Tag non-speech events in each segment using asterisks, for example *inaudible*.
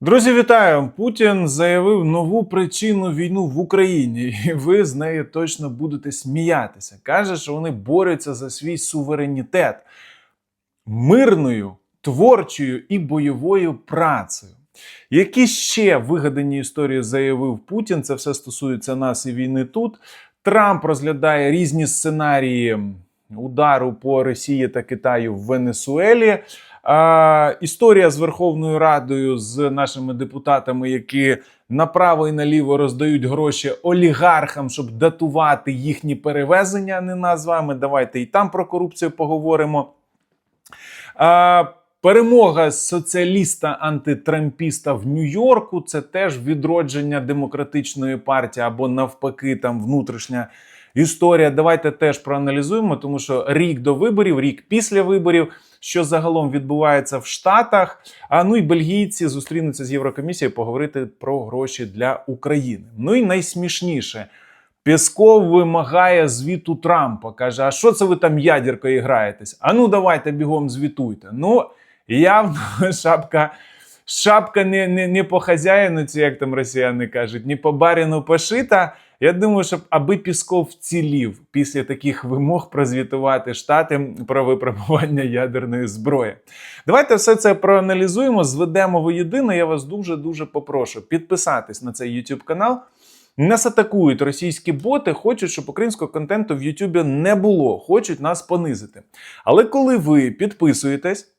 Друзі, вітаю! Путін заявив нову причину війну в Україні, *laughs* і ви з нею точно будете сміятися. Каже, що вони борються за свій суверенітет мирною, творчою і бойовою працею. Які ще вигадані історії заявив Путін? Це все стосується нас і війни тут. Трамп розглядає різні сценарії удару по Росії та Китаю в Венесуелі. Історія з Верховною Радою з нашими депутатами, які направо і наліво роздають гроші олігархам, щоб датувати їхні перевезення, не нас з вами. Давайте і там про корупцію поговоримо. А, перемога соціаліста-антитрампіста в Нью-Йорку це теж відродження демократичної партії або навпаки, там внутрішня історія. Давайте теж проаналізуємо, тому що рік до виборів, рік після виборів, що загалом відбувається в Штатах. А ну і бельгійці зустрінуться з Єврокомісією поговорити про гроші для України. Ну і найсмішніше. Пєсков вимагає звіту Трампа. Каже: А що це ви там ядеркою граєтесь? А ну давайте бігом звітуйте. Ну, явно *laughs* шапка. Шапка не, не, не по хазяїну, як там росіяни кажуть, не по баріну пошита. Я думаю, щоб аби Пісков вцілів після таких вимог прозвітувати штати про випробування ядерної зброї. Давайте все це проаналізуємо, зведемо воєдино. Я вас дуже дуже попрошу підписатись на цей YouTube канал. Нас атакують російські боти, хочуть, щоб українського контенту в Ютубі не було, хочуть нас понизити. Але коли ви підписуєтесь,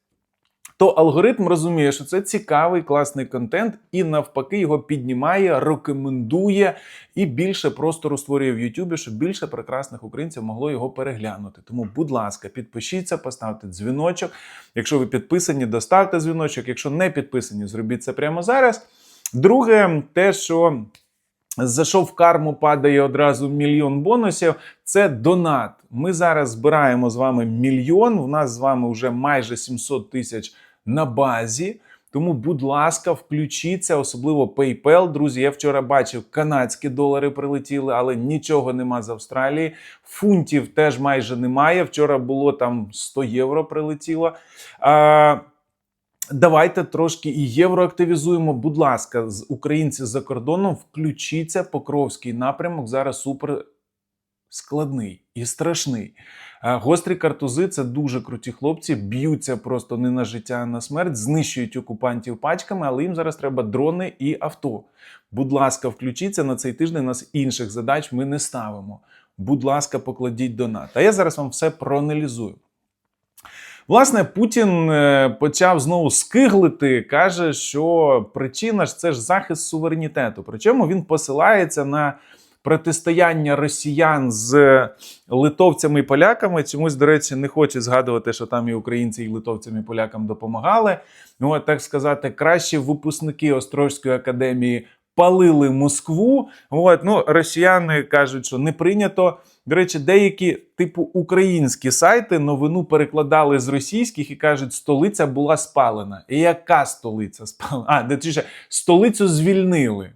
то алгоритм розуміє, що це цікавий, класний контент, і навпаки його піднімає, рекомендує і більше простору створює в Ютубі, щоб більше прекрасних українців могло його переглянути. Тому, будь ласка, підпишіться, поставте дзвіночок. Якщо ви підписані, доставте дзвіночок. Якщо не підписані, зробіть це прямо зараз. Друге, те, що Зайшов в карму, падає одразу мільйон бонусів. Це донат. Ми зараз збираємо з вами мільйон. У нас з вами вже майже 700 тисяч на базі. Тому, будь ласка, включіться, особливо PayPal. Друзі, я вчора бачив, канадські долари прилетіли, але нічого нема з Австралії. Фунтів теж майже немає. Вчора було там 100 євро прилетіло. А, Давайте трошки і євро активізуємо. Будь ласка, з українці за кордоном включіться. Покровський напрямок зараз супер складний і страшний. Гострі картузи це дуже круті хлопці, б'ються просто не на життя, а на смерть, знищують окупантів пачками, але їм зараз треба дрони і авто. Будь ласка, включіться на цей тиждень. Нас інших задач ми не ставимо. Будь ласка, покладіть донат. А я зараз вам все проаналізую. Власне, Путін е, почав знову скиглити, каже, що причина ж це ж захист суверенітету. Причому він посилається на протистояння росіян з литовцями і поляками. Чомусь, до речі, не хоче згадувати, що там і українці, і литовцям і полякам допомагали. Ну, так сказати, кращі випускники Острозької академії. Палили Москву. От, ну, росіяни кажуть, що не прийнято. До речі, деякі типу українські сайти новину перекладали з російських і кажуть, столиця була спалена. І яка столиця спалена? А, де столицю звільнили.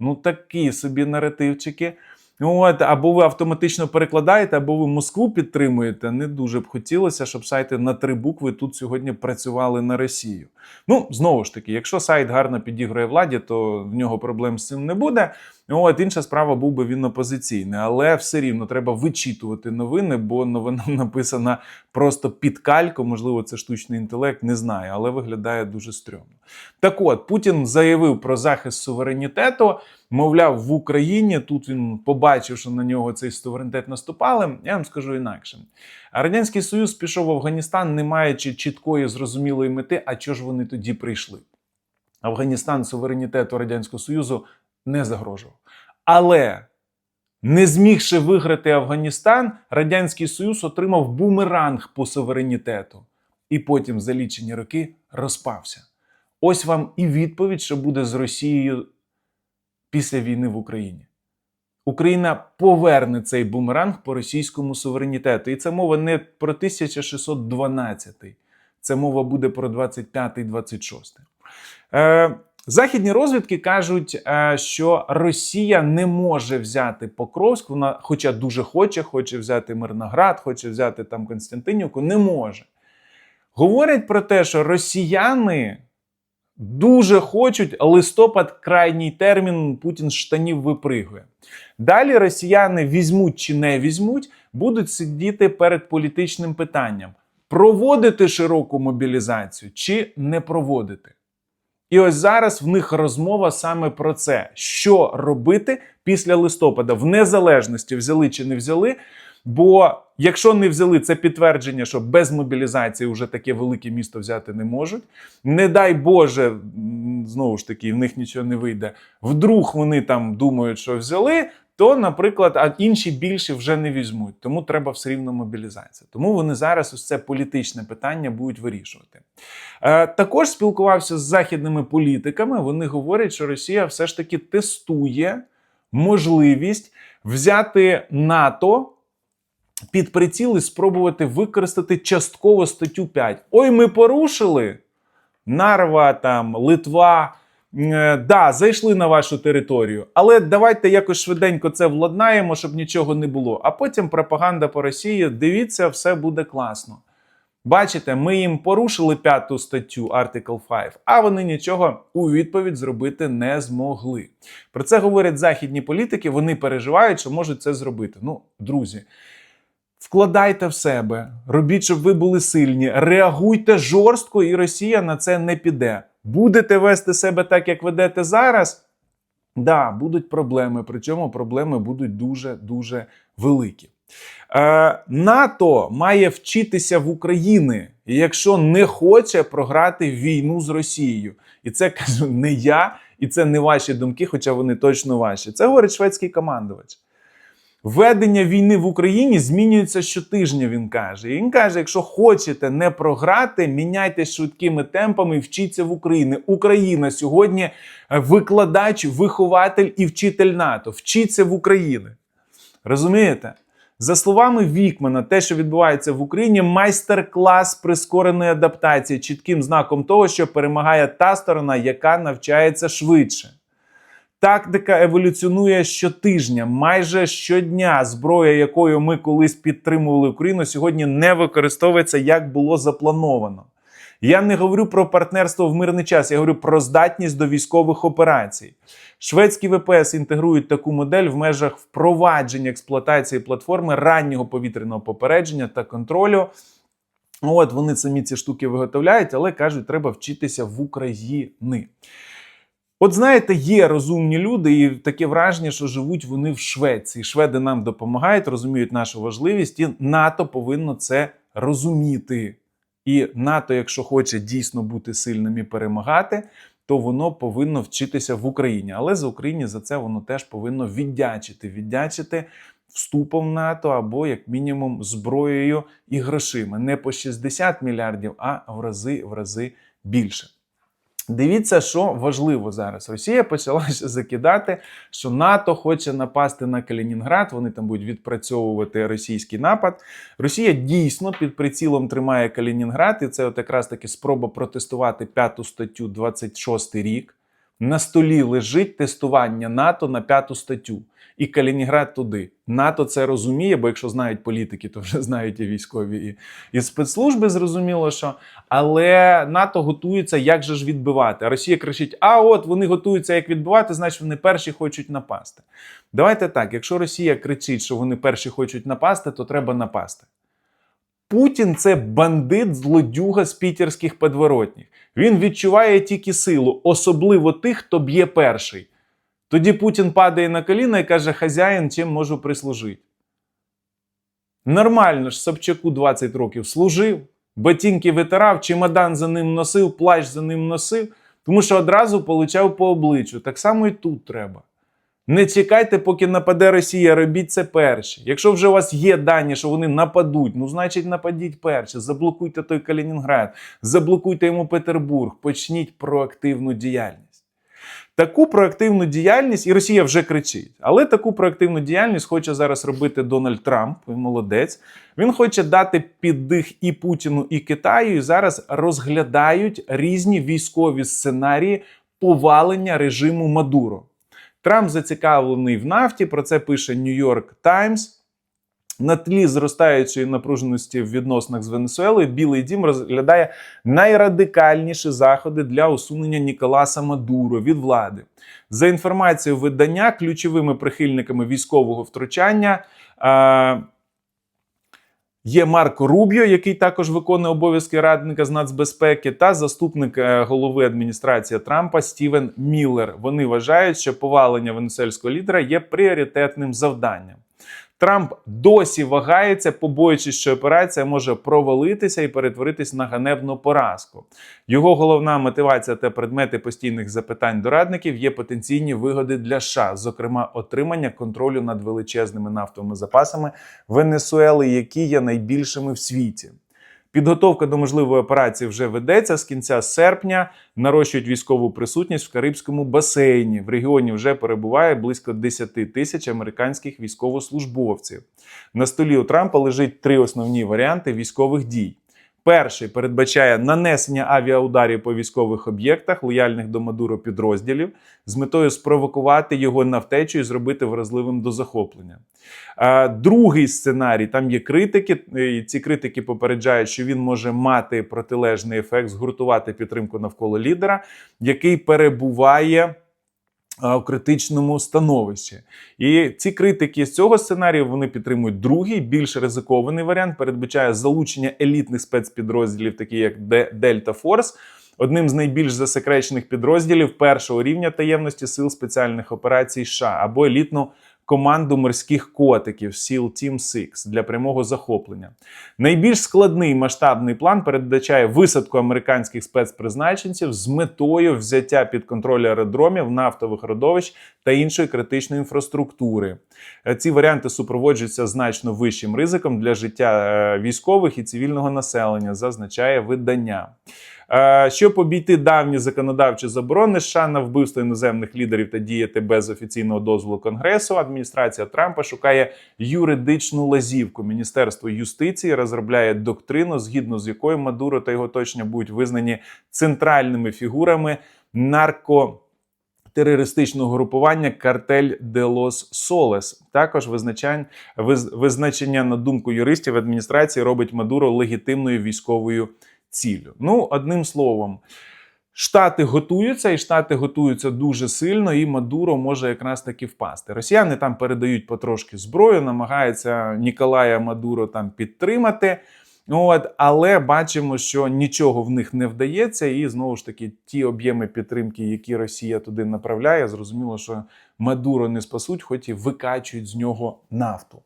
Ну, такі собі наративчики. От, або ви автоматично перекладаєте, або ви Москву підтримуєте. Не дуже б хотілося, щоб сайти на три букви тут сьогодні працювали на Росію. Ну, знову ж таки, якщо сайт гарно підігрує владі, то в нього проблем з цим не буде. От інша справа був би він опозиційний, але все рівно треба вичитувати новини, бо новина *laughs* написана просто під кальку. Можливо, це штучний інтелект, не знаю, але виглядає дуже стрьомно. Так от Путін заявив про захист суверенітету. Мовляв, в Україні тут він побачив, що на нього цей суверенітет наступали. Я вам скажу інакше. Радянський Союз пішов в Афганістан, не маючи чіткої зрозумілої мети. А чого ж вони тоді прийшли? Афганістан суверенітету Радянського Союзу не загрожував. Але не змігши виграти Афганістан, Радянський Союз отримав бумеранг по суверенітету. І потім за лічені роки розпався. Ось вам і відповідь, що буде з Росією після війни в Україні. Україна поверне цей бумеранг по російському суверенітету. І це мова не про 1612, це мова буде про 25-26. Е, Західні розвідки кажуть, е, що Росія не може взяти Покровськ, вона, хоча дуже хоче, хоче взяти Мирноград, хоче взяти там Константинівку, не може. Говорять про те, що росіяни дуже хочуть, листопад крайній термін Путін штанів випригує. Далі росіяни візьмуть чи не візьмуть, будуть сидіти перед політичним питанням: проводити широку мобілізацію чи не проводити. І ось зараз в них розмова саме про це: що робити після листопада, в незалежності взяли чи не взяли. Бо якщо не взяли це підтвердження, що без мобілізації вже таке велике місто взяти не можуть. Не дай Боже, знову ж таки, в них нічого не вийде. Вдруг вони там думають, що взяли, то, наприклад, інші більші вже не візьмуть. Тому треба все рівно мобілізація. Тому вони зараз ось це політичне питання будуть вирішувати. Е, також спілкувався з західними політиками. Вони говорять, що Росія все ж таки тестує можливість взяти НАТО під приціл і спробувати використати частково статтю 5. Ой, ми порушили. Нарва, там, Литва. Е, Да, зайшли на вашу територію, але давайте якось швиденько це владнаємо, щоб нічого не було. А потім пропаганда по Росії. Дивіться, все буде класно. Бачите, ми їм порушили п'яту статтю Article 5, а вони нічого у відповідь зробити не змогли. Про це говорять західні політики. Вони переживають, що можуть це зробити. Ну, друзі, вкладайте в себе, робіть, щоб ви були сильні, реагуйте жорстко, і Росія на це не піде. Будете вести себе так, як ведете зараз. Да, будуть проблеми, причому проблеми будуть дуже дуже великі. Е, НАТО має вчитися в Україні, якщо не хоче програти війну з Росією. І це кажу не я, і це не ваші думки, хоча вони точно ваші. Це говорить шведський командувач. Ведення війни в Україні змінюється щотижня, він каже. І він каже: якщо хочете не програти, міняйте швидкими темпами і вчіться в Україні. Україна сьогодні е, викладач, вихователь і вчитель НАТО. Вчіться в Україні. Розумієте? За словами Вікмана, те, що відбувається в Україні, майстер-клас прискореної адаптації, чітким знаком того, що перемагає та сторона, яка навчається швидше. Тактика еволюціонує щотижня, майже щодня. Зброя, якою ми колись підтримували Україну, сьогодні не використовується як було заплановано. Я не говорю про партнерство в мирний час, я говорю про здатність до військових операцій. Шведські ВПС інтегрують таку модель в межах впровадження експлуатації платформи раннього повітряного попередження та контролю. От вони самі ці штуки виготовляють, але кажуть, треба вчитися в Україні. От знаєте, є розумні люди, і таке враження, що живуть вони в Швеції. Шведи нам допомагають, розуміють нашу важливість, і НАТО повинно це розуміти. І НАТО, якщо хоче дійсно бути сильним і перемагати, то воно повинно вчитися в Україні. Але за Україні за це воно теж повинно віддячити. Віддячити вступом в НАТО або, як мінімум, зброєю і грошима. Не по 60 мільярдів, а в рази в рази більше. Дивіться, що важливо зараз. Росія почала ще закидати, що НАТО хоче напасти на Калінінград. Вони там будуть відпрацьовувати російський напад. Росія дійсно під прицілом тримає Калінінград, і це от якраз таки спроба протестувати п'яту статтю 26 рік. На столі лежить тестування НАТО на п'яту статтю. І Калінінград туди. НАТО це розуміє, бо якщо знають політики, то вже знають і військові і, і спецслужби, зрозуміло, що. Але НАТО готується, як же ж відбивати. А Росія кричить: а от вони готуються як відбивати, значить вони перші хочуть напасти. Давайте так: якщо Росія кричить, що вони перші хочуть напасти, то треба напасти. Путін це бандит, злодюга з пітерських подворотніх. Він відчуває тільки силу, особливо тих, хто б'є перший. Тоді Путін падає на коліна і каже: хазяїн, чим можу прислужити. Нормально ж Собчаку 20 років служив, ботинки витирав, чемодан за ним носив, плащ за ним носив, тому що одразу получав по обличчю. Так само і тут треба. Не чекайте, поки нападе Росія, робіть це перші. Якщо вже у вас є дані, що вони нападуть, ну значить нападіть перші. Заблокуйте той Калінінград, заблокуйте йому Петербург, почніть проактивну діяльність. Таку проактивну діяльність, і Росія вже кричить, але таку проактивну діяльність хоче зараз робити Дональд Трамп, він молодець. Він хоче дати піддих і Путіну, і Китаю. І зараз розглядають різні військові сценарії повалення режиму Мадуро. Трамп зацікавлений в нафті. Про це пише Нью-Йорк Таймс. На тлі зростаючої напруженості в відносинах з Венесуелою Білий Дім розглядає найрадикальніші заходи для усунення Ніколаса Мадуро від влади. За інформацією видання, ключовими прихильниками військового втручання. Є Марко Рубіо, який також виконує обов'язки радника з нацбезпеки, та заступник е, голови адміністрації Трампа Стівен Міллер. Вони вважають, що повалення венесуельського лідера є пріоритетним завданням. Трамп досі вагається, побоюючись, що операція може провалитися і перетворитись на ганебну поразку. Його головна мотивація та предмети постійних запитань до радників є потенційні вигоди для США, зокрема, отримання контролю над величезними нафтовими запасами Венесуели, які є найбільшими в світі. Підготовка до можливої операції вже ведеться з кінця серпня. Нарощують військову присутність в Карибському басейні. В регіоні вже перебуває близько 10 тисяч американських військовослужбовців. На столі у Трампа лежить три основні варіанти військових дій. Перший передбачає нанесення авіаударів по військових об'єктах, лояльних до Мадуро підрозділів, з метою спровокувати його на втечу і зробити вразливим до захоплення. Другий сценарій там є критики, е, і ці критики попереджають, що він може мати протилежний ефект, згуртувати підтримку навколо лідера, який перебуває. У критичному становищі, і ці критики з цього сценарію вони підтримують другий, більш ризикований варіант. Передбачає залучення елітних спецпідрозділів, такі як Дельта Форс, одним з найбільш засекречених підрозділів першого рівня таємності сил спеціальних операцій США або елітну команду морських котиків SEAL Team 6 для прямого захоплення. Найбільш складний масштабний план передбачає висадку американських спецпризначенців з метою взяття під контроль аеродромів, нафтових родовищ та іншої критичної інфраструктури. Е, Ці варіанти супроводжуються значно вищим ризиком для життя е, військових і цивільного населення, зазначає видання. Е, Щоб обійти давні законодавчі заборони США на вбивство іноземних лідерів та діяти без офіційного дозволу Конгресу, адміністрація Трампа шукає юридичну лазівку. Міністерство юстиції розробляє доктрину, згідно з якою Мадуро та його оточення будуть визнані центральними фігурами нарко. Терористичного групування Картель де Лос Солес також визначань, виз- визначення на думку юристів адміністрації робить Мадуро легітимною військовою ціллю. Ну, одним словом, Штати готуються, і штати готуються дуже сильно, і Мадуро може якраз таки впасти. Росіяни там передають потрошки зброю, намагаються Ніколая Мадуро там підтримати. От, але бачимо, що нічого в них не вдається, і знову ж таки ті об'єми підтримки, які Росія туди направляє, зрозуміло, що Мадуро не спасуть, хоч і викачують з нього нафту.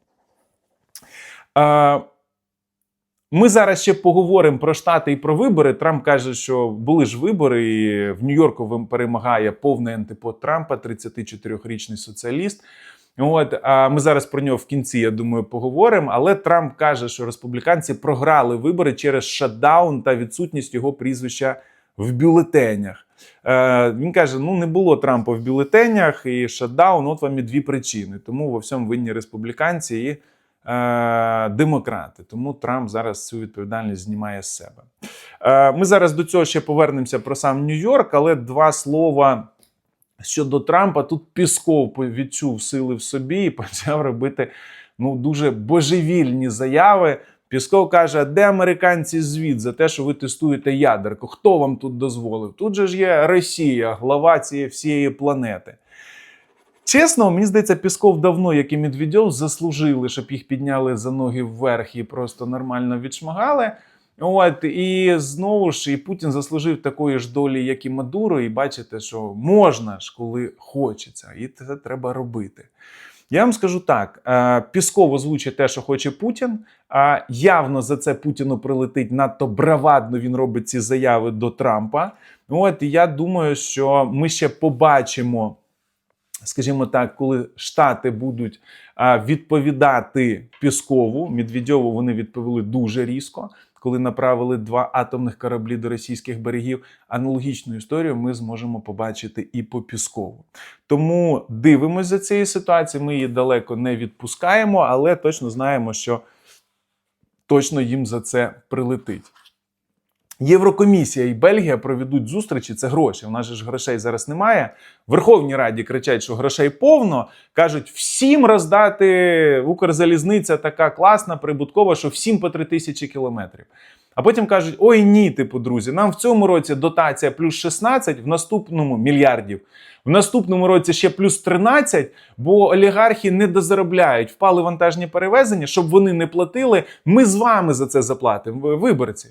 Ми зараз ще поговоримо про штати і про вибори. Трамп каже, що були ж вибори, і в Нью-Йорку перемагає повний антипод Трампа, 34-річний соціаліст. От а ми зараз про нього в кінці, я думаю, поговоримо. Але Трамп каже, що республіканці програли вибори через шатдаун та відсутність його прізвища в бюлетенях. Е, він каже: ну не було Трампа в бюлетенях і шатдаун. От вам і дві причини. Тому во всьому винні республіканці і демократи. Тому Трамп зараз цю відповідальність знімає з себе. Е, ми зараз до цього ще повернемося про сам Нью-Йорк, але два слова. Щодо Трампа, тут Пісков відчув сили в собі і *laughs* почав робити ну, дуже божевільні заяви. Пісков каже: де американці звіт за те, що ви тестуєте ядерку? Хто вам тут дозволив? Тут же ж є Росія, глава цієї всієї планети. Чесно, мені здається, Пісков давно, як і Медведєв, заслужили, щоб їх підняли за ноги вверх і просто нормально відшмагали. От і знову ж і Путін заслужив такої ж долі, як і Мадуро, і бачите, що можна ж, коли хочеться, і це треба робити. Я вам скажу так: е, Пісков озвучить те, що хоче Путін. А явно за це Путіну прилетить надто бравадно. Він робить ці заяви до Трампа. От і я думаю, що ми ще побачимо. Скажімо так, коли Штати будуть відповідати Піскову, Медведєву вони відповіли дуже різко, коли направили два атомних кораблі до російських берегів. Аналогічну історію ми зможемо побачити і по Піскову. Тому дивимося за цією ситуацією. Ми її далеко не відпускаємо, але точно знаємо, що точно їм за це прилетить. Єврокомісія і Бельгія проведуть зустрічі. Це гроші. У нас же ж грошей зараз немає. В Верховній Раді кричать, що грошей повно. кажуть, всім роздати Укрзалізниця така класна, прибуткова, що всім по 3 тисячі кілометрів. А потім кажуть: ой, ні, типу, друзі, нам в цьому році дотація плюс 16, в наступному мільярдів. В наступному році ще плюс 13, бо олігархи не дозаробляють, впали вантажні перевезення, щоб вони не платили. Ми з вами за це заплатимо, виборці.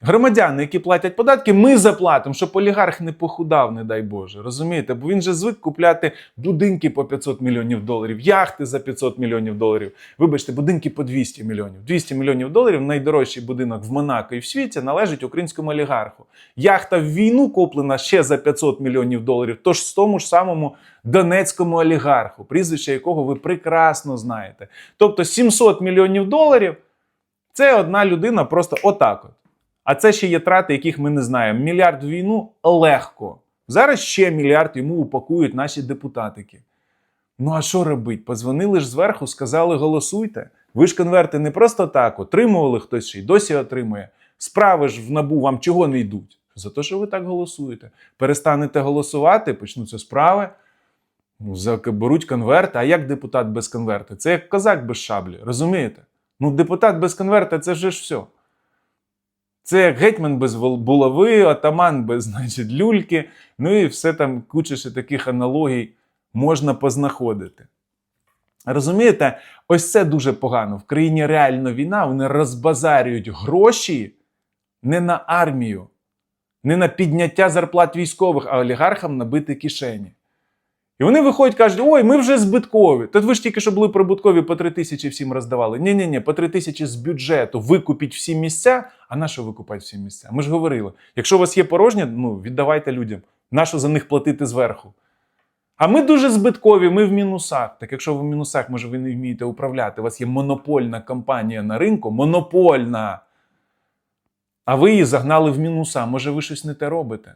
Громадяни, які платять податки, ми заплатимо, щоб олігарх не похудав, не дай Боже. Розумієте? Бо він же звик купляти будинки по 500 мільйонів доларів, яхти за 500 мільйонів доларів. Вибачте, будинки по 200 мільйонів. 200 мільйонів доларів найдорожчий будинок в Монако і в світі належить українському олігарху. Яхта в війну куплена ще за 500 мільйонів доларів. Тож з тому ж самому донецькому олігарху, прізвище якого ви прекрасно знаєте. Тобто 700 мільйонів доларів це одна людина просто отак от. А це ще є трати, яких ми не знаємо. Мільярд в війну легко. Зараз ще мільярд йому упакують наші депутатики. Ну а що робить? Позвонили ж зверху, сказали голосуйте. Ви ж конверти не просто так отримували хтось ще й досі отримує. Справи ж в набу вам чого не йдуть? За те, що ви так голосуєте. Перестанете голосувати, почнуться справи. Ну, беруть конверти. А як депутат без конверта? Це як козак без шаблі, розумієте? Ну, депутат без конверта це вже ж все. Це як гетьман без булави, атаман без *laughs* значить, люльки. Ну і все там куча ще таких аналогій можна познаходити. Розумієте, ось це дуже погано. В країні реально війна, вони розбазарюють гроші не на армію, не на підняття зарплат військових, а олігархам набити кишені. І вони виходять кажуть: ой, ми вже збиткові. Та ви ж тільки що були прибуткові по 3 тисячі всім роздавали. Ні, ні, по 3 тисячі з бюджету викупіть всі місця. А на що викупати всі місця? Ми ж говорили: якщо у вас є порожні, ну віддавайте людям. Нащо за них платити зверху? А ми дуже збиткові, ми в мінусах. Так якщо ви в мінусах, може ви не вмієте управляти, у вас є монопольна компанія на ринку, монопольна. А ви її загнали в мінуса. Може, ви щось не те робите?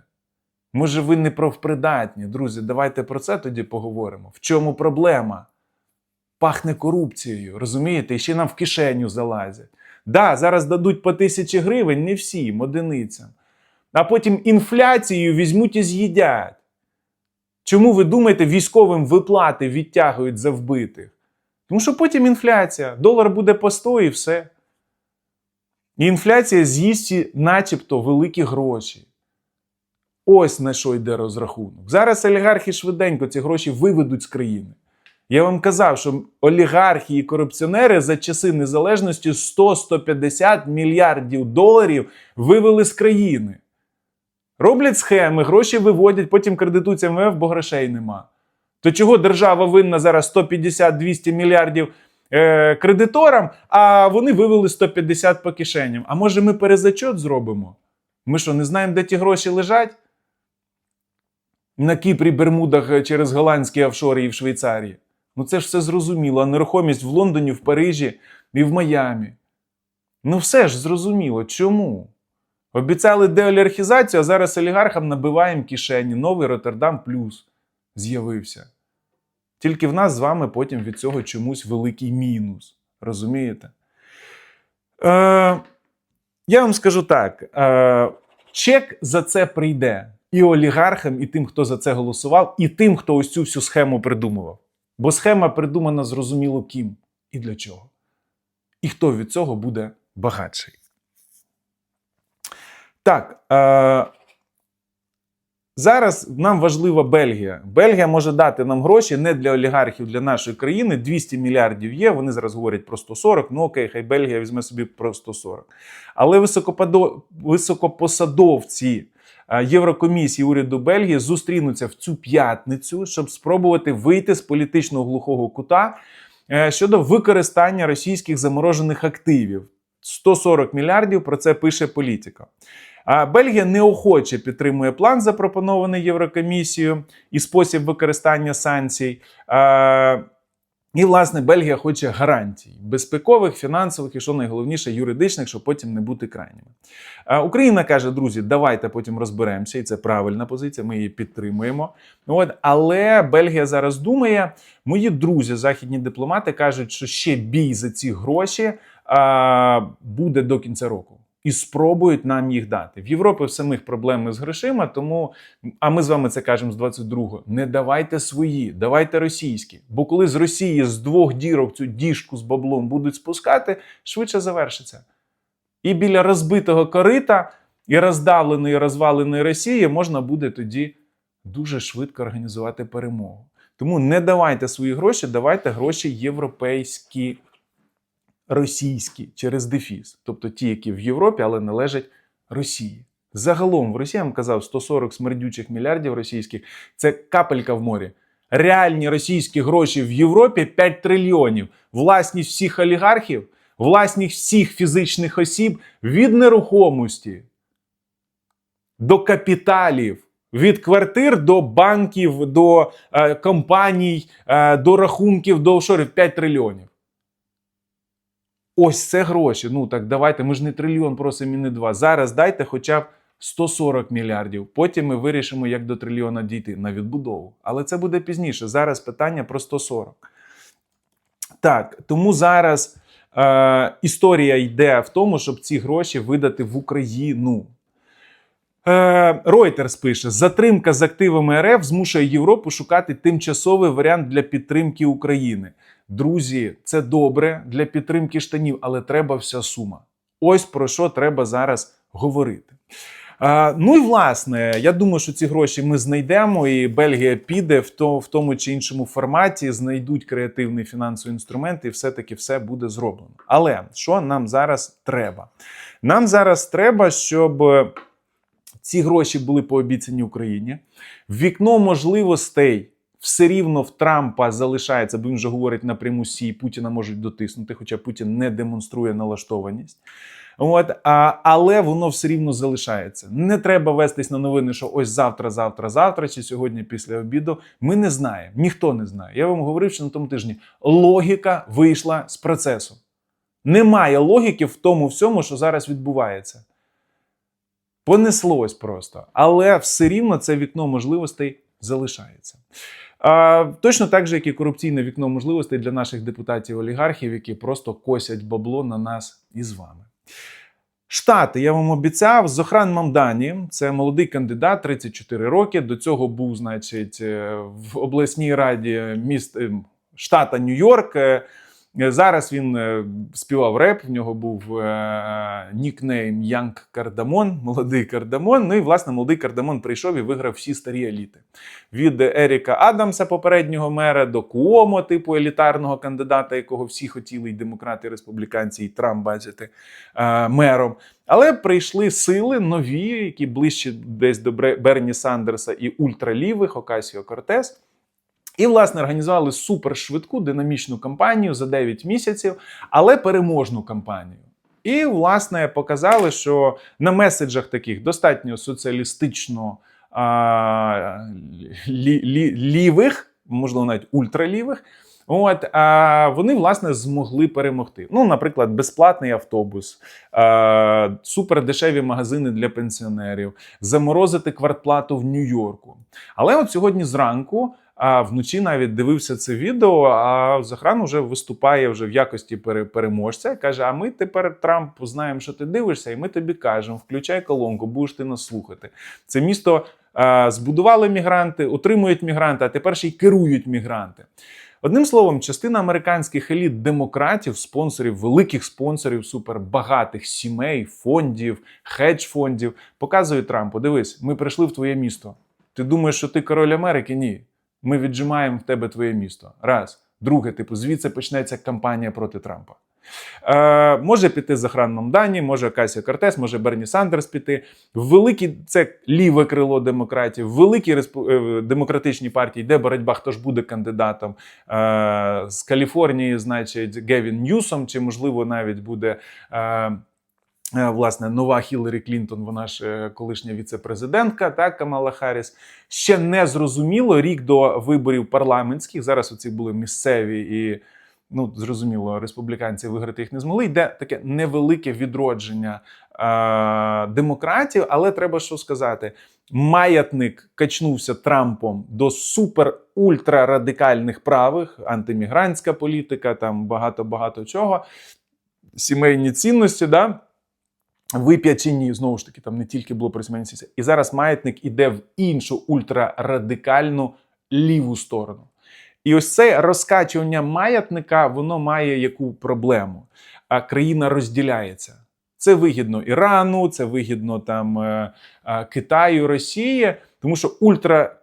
Може, ви не профпридатні. Друзі, давайте про це тоді поговоримо. В чому проблема? Пахне корупцією, розумієте? І ще нам в кишеню залазять. Да, зараз дадуть по тисячі гривень, не всім, одиницям. А потім інфляцією візьмуть і з'їдять. Чому ви думаєте, військовим виплати відтягують за вбитих? Тому що потім інфляція, долар буде по 100 і все. І інфляція з'їсть начебто великі гроші. Ось на що йде розрахунок. Зараз олігархи швиденько ці гроші виведуть з країни. Я вам казав, що олігархи і корупціонери за часи незалежності 100-150 мільярдів доларів вивели з країни. Роблять схеми, гроші виводять, потім кредитують МВФ, бо грошей нема. То чого держава винна зараз 150-200 мільярдів е, кредиторам, а вони вивели 150 по кишеням? А може ми перезачот зробимо? Ми що, не знаємо, де ті гроші лежать? На Кіпрі, Бермудах е, через голландські офшори і в Швейцарії. Ну це ж все зрозуміло. А нерухомість в Лондоні, в Парижі і в Майамі. Ну все ж зрозуміло. Чому? Обіцяли деолігархізацію, а зараз олігархам набиваємо кишені. Новий Роттердам Плюс з'явився. Тільки в нас з вами потім від цього чомусь великий мінус. Розумієте? Е, я вам скажу так: е, чек за це прийде і олігархам, і тим, хто за це голосував, і тим, хто ось цю всю схему придумував. Бо схема придумана зрозуміло ким і для чого. І хто від цього буде багатший. Так. Е, зараз нам важлива Бельгія. Бельгія може дати нам гроші не для олігархів, для нашої країни. 200 мільярдів є. Вони зараз говорять про 140. Ну окей, хай Бельгія візьме собі про 140. Але високопосадовці Єврокомісії уряду Бельгії зустрінуться в цю п'ятницю, щоб спробувати вийти з політичного глухого кута е, щодо використання російських заморожених активів. 140 мільярдів про це пише політика. А Бельгія неохоче підтримує план, запропонований Єврокомісією, і спосіб використання санкцій. І, власне, Бельгія хоче гарантій безпекових, фінансових і, що найголовніше, юридичних, щоб потім не бути крайніми. А, Україна каже, друзі, давайте потім розберемося, і це правильна позиція. Ми її підтримуємо. От, але Бельгія зараз думає. Мої друзі, західні дипломати, кажуть, що ще бій за ці гроші а, буде до кінця року. І спробують нам їх дати. В Європі в самих проблеми з грошима, тому а ми з вами це кажемо з 22-го. Не давайте свої, давайте російські. Бо коли з Росії з двох дірок цю діжку з баблом будуть спускати, швидше завершиться. І біля розбитого корита і роздавленої, розваленої Росії можна буде тоді дуже швидко організувати перемогу. Тому не давайте свої гроші, давайте гроші європейські, російські через дефіс, тобто ті, які в Європі, але належать Росії. Загалом в вам казав 140 смердючих мільярдів російських це капелька в морі. Реальні російські гроші в Європі 5 трильйонів. Власність всіх олігархів, власність всіх фізичних осіб від нерухомості до капіталів. Від квартир до банків, до е, компаній, е, до рахунків, до офшорів 5 трильйонів. Ось це гроші. Ну так давайте. Ми ж не трильйон просимо і не два. Зараз дайте хоча б 140 мільярдів. Потім ми вирішимо, як до трильйона дійти на відбудову. Але це буде пізніше. Зараз питання про 140. Так, тому зараз е, історія йде в тому, щоб ці гроші видати в Україну. Reuters пише: затримка з активами РФ змушує Європу шукати тимчасовий варіант для підтримки України. Друзі, це добре для підтримки штанів, але треба вся сума. Ось про що треба зараз говорити. Е, ну і власне, я думаю, що ці гроші ми знайдемо, і Бельгія піде в, то, в тому чи іншому форматі, знайдуть креативний фінансовий інструмент, і все-таки все буде зроблено. Але що нам зараз треба? Нам зараз треба, щоб ці гроші були пообіцяні Україні. Вікно можливостей все рівно в Трампа залишається, бо він вже говорить напряму сі, Путіна можуть дотиснути, хоча Путін не демонструє налаштованість. От, а, але воно все рівно залишається. Не треба вестись на новини, що ось завтра, завтра, завтра, чи сьогодні після обіду. Ми не знаємо, ніхто не знає. Я вам говорив, що на тому тижні логіка вийшла з процесу. Немає логіки в тому всьому, що зараз відбувається. Понеслось просто. Але все рівно це вікно можливостей залишається. Точно так же, як і корупційне вікно можливостей для наших депутатів-олігархів, які просто косять бабло на нас і з вами. Штати, я вам обіцяв, Зохран Мамдані, це молодий кандидат, 34 роки. До цього був, значить, е, в обласній раді міст е, штата Нью-Йорк. Е, Зараз він е, співав реп, в нього був е, нікнейм Янг Кардамон, молодий кардамон. Ну і власне молодий кардамон прийшов і виграв всі старі еліти. Від Еріка Адамса, попереднього мера, до Куомо, типу елітарного кандидата, якого всі хотіли, і демократи, і республіканці, і Трамп бачити е, мером. Але прийшли сили нові, які ближче десь до Берні Сандерса і ультралівих Окасіо Кортес. І, власне, організували супершвидку динамічну кампанію за 9 місяців, але переможну кампанію. І, власне, показали, що на меседжах таких достатньо соціалістично а, лі, лі, лівих, можливо, навіть ультралівих. От а вони власне змогли перемогти. Ну, наприклад, безплатний автобус, а, супердешеві магазини для пенсіонерів, заморозити квартплату в Нью-Йорку. Але от сьогодні зранку. А вночі навіть дивився це відео. А Захран вже виступає вже в якості переможця. Каже: А ми тепер Трамп знаємо, що ти дивишся, і ми тобі кажемо: включай колонку, будеш ти нас слухати. Це місто а, збудували мігранти, утримують мігранти, а тепер ще й керують мігранти. Одним словом, частина американських еліт демократів, спонсорів, великих спонсорів, супербагатих сімей, фондів, хедж-фондів показують Трампу: дивись, ми прийшли в твоє місто. Ти думаєш, що ти король Америки? Ні. Ми віджимаємо в тебе твоє місто. Раз. Друге, типу, звідси почнеться кампанія проти Трампа. Е, Може піти з Захран Мамдані, може Касія Кортес, може Берні Сандерс піти. Великі це ліве крило демократів, великі респу... Е, демократичні партії, де боротьба, хто ж буде кандидатом е, з Каліфорнії, значить, Гевін Ньюсом, чи можливо навіть буде. Е, власне, нова Хіларі Клінтон, вона ж е, колишня віце-президентка, так, Камала Харріс. Ще не зрозуміло рік до виборів парламентських. Зараз оці були місцеві і, ну, зрозуміло, республіканці виграти їх не змогли. Йде таке невелике відродження е- демократів, але треба що сказати: маятник качнувся Трампом до супер ультрарадикальних правих, антимігрантська політика, там багато-багато чого. Сімейні цінності, да. Вип'ять чи ні, знову ж таки, там не тільки було сімейні І зараз маятник іде в іншу ультрарадикальну ліву сторону. І ось це розкачування маятника, воно має яку проблему. А країна розділяється. Це вигідно Ірану, це вигідно там е, е, Китаю, Росії, тому що ультра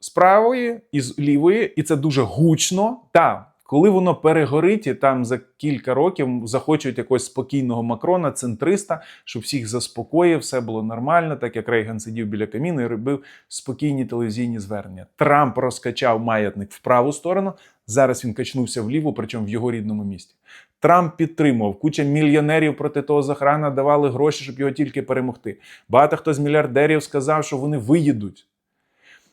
з правої і з лівої, і це дуже гучно. Та коли воно перегорить, і там за кілька років захочуть якогось спокійного Макрона, центриста, щоб всіх заспокоїв, все було нормально, так як Рейган сидів біля каміну і робив спокійні телевізійні звернення. Трамп розкачав маятник в праву сторону. Зараз він качнувся вліво, причому в його рідному місті. Трамп підтримував, куча мільйонерів проти того захрана давали гроші, щоб його тільки перемогти. Багато хто з мільярдерів сказав, що вони виїдуть.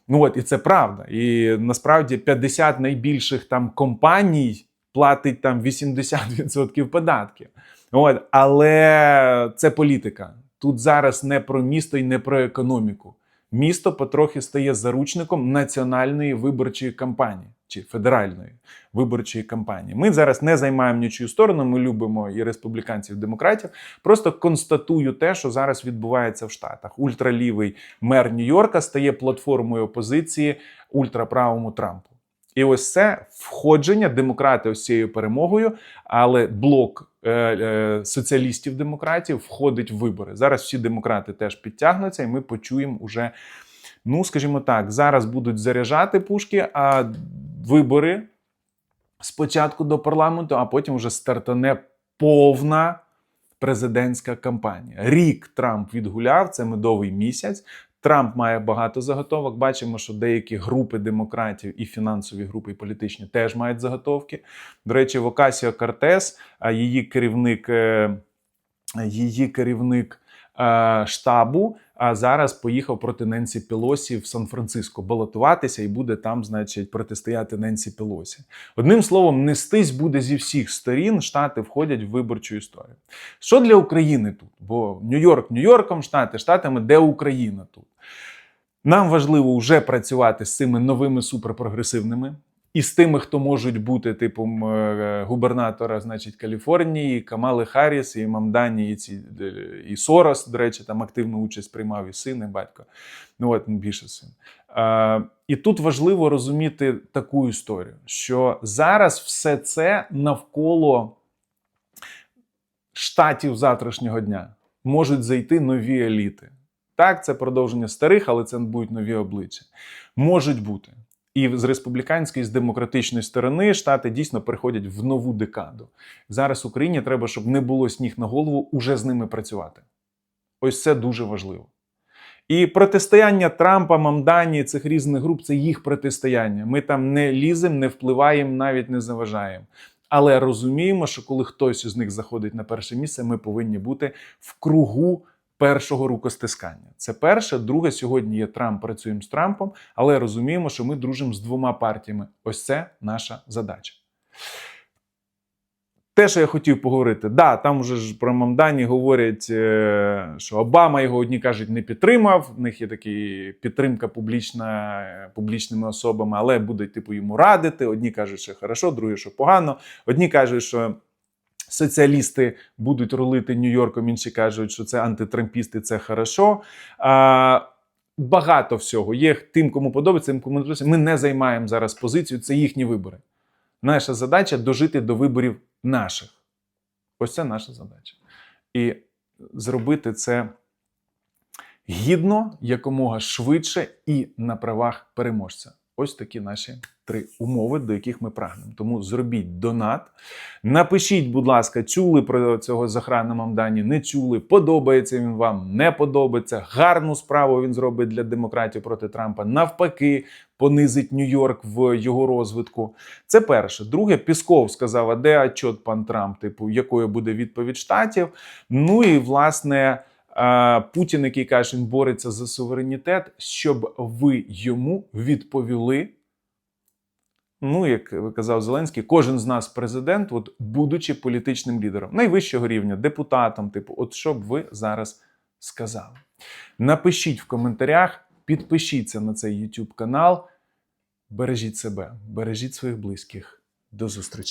Ну от і це правда. І насправді 50 найбільших там компаній платить там 80% податків. От, але це політика. Тут зараз не про місто і не про економіку. Місто потрохи стає заручником національної виборчої кампанії чи федеральної виборчої кампанії. Ми зараз не займаємо нічию сторону. Ми любимо і республіканців, і демократів. Просто констатую те, що зараз відбувається в Штатах. Ультралівий мер Нью-Йорка стає платформою опозиції ультраправому Трампу. І ось це входження демократи ось цією перемогою, але блок соціалістів-демократів входить в вибори. Зараз всі демократи теж підтягнуться, і ми почуємо уже, ну скажімо так, зараз будуть заряджати пушки, а вибори спочатку до парламенту, а потім вже стартане повна президентська кампанія. Рік Трамп відгуляв, це медовий місяць. Трамп має багато заготовок. Бачимо, що деякі групи демократів і фінансові групи, і політичні теж мають заготовки. До речі, Вокасіо Картес, її керівник, е, її керівник е, штабу, а зараз поїхав проти Ненсі Пелосі в Сан-Франциско балотуватися і буде там, значить, протистояти Ненсі Пелосі. Одним словом, нестись буде зі всіх сторін. Штати входять в виборчу історію. Що для України тут? Бо Нью-Йорк Нью-Йорком, штати штатами, де Україна тут? Нам важливо вже працювати з цими новими суперпрогресивними і з тими, хто можуть бути типом е, губернатора, значить, Каліфорнії, Камали Харріс, і Мамдані, і ці е, і Сорос, до речі, там активну участь приймав і син, і батько. Ну от більше син. Е, і тут важливо розуміти таку історію, що зараз все це навколо штатів завтрашнього дня можуть зайти нові еліти. Так, це продовження старих, але це будуть нові обличчя. Можуть бути. І з республіканської, з демократичної сторони штати дійсно переходять в нову декаду. Зараз Україні треба, щоб не було сніг на голову, уже з ними працювати. Ось це дуже важливо. І протистояння Трампа, Мамдані, цих різних груп це їх протистояння. Ми там не ліземо, не впливаємо, навіть не заважаємо. Але розуміємо, що коли хтось із них заходить на перше місце, ми повинні бути в кругу першого рукостискання. Це перше. Друге, сьогодні є Трамп, працюємо з Трампом, але розуміємо, що ми дружимо з двома партіями. Ось це наша задача. Те, що я хотів поговорити, да, там вже ж про Мамдані говорять, е, що Обама його одні кажуть не підтримав. В них є такі підтримка публічна е, публічними особами, але будуть типу йому радити. Одні кажуть, що хорошо, другі, що погано. Одні кажуть, що соціалісти будуть рулити Нью-Йорком, інші кажуть, що це антитрампісти, це хорошо. А, Багато всього. Є тим, кому подобається, тим, кому не подобається. Ми не займаємо зараз позицію, це їхні вибори. Наша задача дожити до виборів наших. Ось це наша задача. І зробити це гідно, якомога швидше і на правах переможця. Ось такі наші три умови, до яких ми прагнемо. Тому зробіть донат. Напишіть, будь ласка, чули про цього Захрана Мамдані, не чули, подобається він вам, не подобається. Гарну справу він зробить для демократів проти Трампа. Навпаки, понизить Нью-Йорк в його розвитку. Це перше. Друге, Пісков сказав, а де отчет пан Трамп, типу, якою буде відповідь штатів. Ну і власне. Путін, який каже, він бореться за суверенітет, щоб ви йому відповіли. Ну, як казав Зеленський, кожен з нас президент, от будучи політичним лідером найвищого рівня, депутатом, типу, от що б ви зараз сказали. Напишіть в коментарях, підпишіться на цей YouTube канал. Бережіть себе, бережіть своїх близьких. До зустрічі!